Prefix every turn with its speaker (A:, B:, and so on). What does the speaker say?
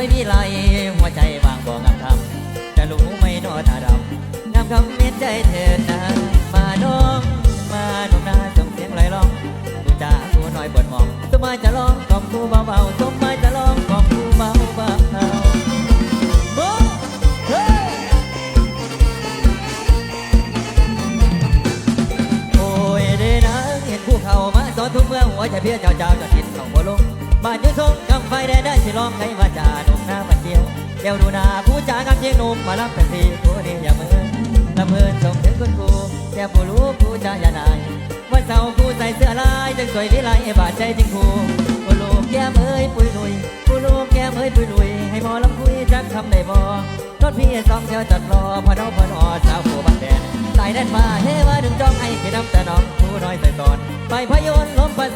A: วยวิไลหัวใจบางบ่งามทำแต่รู้ไม่นอตาดำงามคำเม็ดใจเธอนะมาน้องมาน้องนาส่งเสียงไหลร้องดูจ้าดูหน้อยปวดมองสมัยจะร้องกล่อมกูเบาๆสมัยจะร้องกล่อมกูเบาๆสอนทุ่มเมืองหัวใจเพียจ้าเจ้าจะกินของบัวลงบ้านยืนทรง ไฟแดนได้สิลองให้ว่าจาดงหน้ามันเดียวเดี๋ยวดูนาผู้จ่ากำเชียงหนุ่มมารับกันทีตัวนี้อย่าเมินละเมินส่งถึงคุณครูแต่ผู้รู้ผู้จะอย่านายวันเสาร์ผู้ใส่เสื้อลายจึงสวยวิไลบาดใจจริงครูผู้ลูกแก้มเอ้ยปุยลุยผู้ลูกแก้มเอ้ยปุยลุยให้หมอลำคุยจักคำได้บ่รถพี่สองเที่ยวจัดรอพอน้องพอนอสาวผู้บักแดนสายแดนฟ้าเทวาดึงจองให้พี่น้ำแต่น้องผู้น้อยใส่ตอนไปพยนต์ลมพัน